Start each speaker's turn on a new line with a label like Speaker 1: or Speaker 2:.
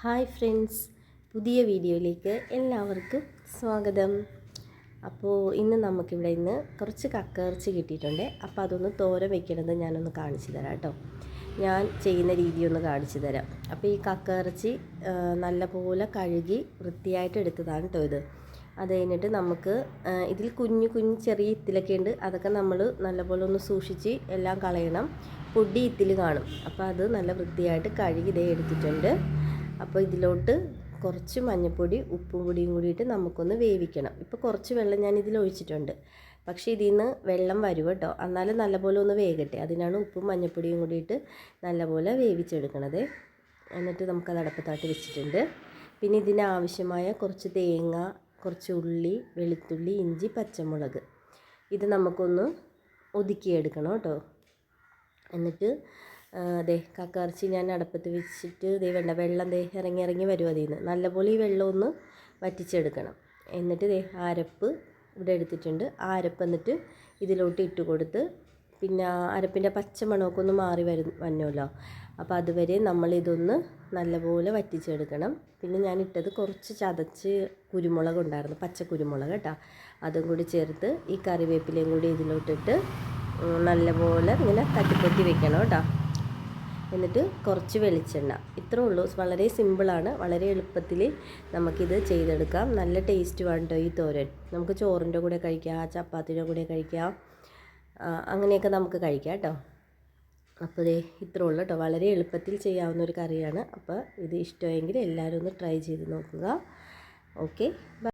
Speaker 1: Hi friends പുതിയ വീഡിയോയിലേക്ക് എല്ലാവർക്കും സ്വാഗതം. അപ്പോൾ ഇന്ന് നമുക്കിവിടെ ഇന്ന് കുറച്ച് കക്കയിറച്ചി കിട്ടിയിട്ടുണ്ട്. അപ്പോൾ അതൊന്ന് തോര വെക്കണത് ഞാനൊന്ന് കാണിച്ചു തരാം കേട്ടോ. ഞാൻ ചെയ്യുന്ന രീതി ഒന്ന് കാണിച്ചു തരാം. അപ്പോൾ ഈ കക്കയിറച്ചി നല്ലപോലെ കഴുകി വൃത്തിയായിട്ട് എടുത്തതാണ് കേട്ടോ ഇത്. അത് കഴിഞ്ഞിട്ട് നമുക്ക് ഇതിൽ കുഞ്ഞു കുഞ്ഞു ചെറിയ ഇത്തിലൊക്കെ ഉണ്ട്. അതൊക്കെ നമ്മൾ നല്ലപോലെ ഒന്ന് സൂക്ഷിച്ച് എല്ലാം കളയണം. പൊടി ഇത്തിൽ കാണും. അപ്പോൾ അത് നല്ല വൃത്തിയായിട്ട് കഴുകി ഇതേ എടുത്തിട്ടുണ്ട്. അപ്പോൾ ഇതിലോട്ട് കുറച്ച് മഞ്ഞൾപ്പൊടി ഉപ്പും പൊടിയും കൂടിയിട്ട് നമുക്കൊന്ന് വേവിക്കണം. ഇപ്പോൾ കുറച്ച് വെള്ളം ഞാൻ ഇതിൽ ഒഴിച്ചിട്ടുണ്ട്. പക്ഷേ ഇതിൽ നിന്ന് വെള്ളം വരും കേട്ടോ. എന്നാലും നല്ലപോലെ ഒന്ന് വേകട്ടെ. അതിനാണ് ഉപ്പും മഞ്ഞൾപ്പൊടിയും കൂടിയിട്ട് നല്ലപോലെ വേവിച്ചെടുക്കണത്. എന്നിട്ട് നമുക്കത് അടപ്പത്താട്ട് വെച്ചിട്ടുണ്ട്. പിന്നെ ഇതിന് ആവശ്യമായ കുറച്ച് തേങ്ങ കുറച്ച് ഉള്ളി വെളുത്തുള്ളി ഇഞ്ചി പച്ചമുളക്. ഇത് നമുക്കൊന്ന് ഒതുക്കിയെടുക്കണം കേട്ടോ. എന്നിട്ട് ദേ കക്കയിറച്ചി ഞാൻ അടുപ്പത്ത് വെച്ചിട്ട് ദേ വേണ്ട വെള്ളം ദേ ഇറങ്ങി ഇറങ്ങി വരും അതിൽ നിന്ന്. നല്ലപോലെ ഈ വെള്ളം ഒന്ന് വറ്റിച്ചെടുക്കണം. എന്നിട്ട് ദേ അരപ്പ് ഇവിടെ എടുത്തിട്ടുണ്ട്. ആ അരപ്പ് എന്നിട്ട് ഇതിലോട്ട് ഇട്ട് കൊടുത്ത് പിന്നെ അരപ്പിന്റെ പച്ചമണമൊക്കെ ഒന്ന് മാറി വരും വന്നല്ലോ അപ്പോൾ അതുവരെ നമ്മളിതൊന്ന് നല്ലപോലെ വറ്റിച്ചെടുക്കണം. പിന്നെ ഞാൻ ഇട്ടത് കുറച്ച് ചതച്ച് കുരുമുളക് ഉണ്ടായിരുന്നു പച്ച കുരുമുളക് കേട്ടോ. അതും കൂടി ചേർത്ത് ഈ കറിവേപ്പിലയും കൂടി ഇതിലോട്ടിട്ട് നല്ലപോലെ ഇങ്ങനെ തട്ടിപ്പൊത്തി വെക്കണം കേട്ടോ. എന്നിട്ട് കുറച്ച് വെളിച്ചെണ്ണ. ഇത്രേ ഉള്ളൂ. വളരെ സിമ്പിളാണ് വളരെ എളുപ്പത്തിൽ നമുക്കിത് ചെയ്തെടുക്കാം. നല്ല ടേസ്റ്റ് വേണ്ടോ ഈ തോരൻ. നമുക്ക് ചോറിന്റെ കൂടെ കഴിക്കാം ചപ്പാത്തിയുടെ കൂടെ കഴിക്കാം. അങ്ങനെയൊക്കെ നമുക്ക് കഴിക്കാം കേട്ടോ. അപ്പോൾ ഇതേ ഇത്രേ ഉള്ളൂ കേട്ടോ. വളരെ എളുപ്പത്തിൽ ചെയ്യാവുന്ന ഒരു കറിയാണ്. അപ്പോൾ ഇത് ഇഷ്ടമെങ്കിൽ എല്ലാവരും ഒന്ന് ട്രൈ ചെയ്ത് നോക്കുക. ഓക്കെ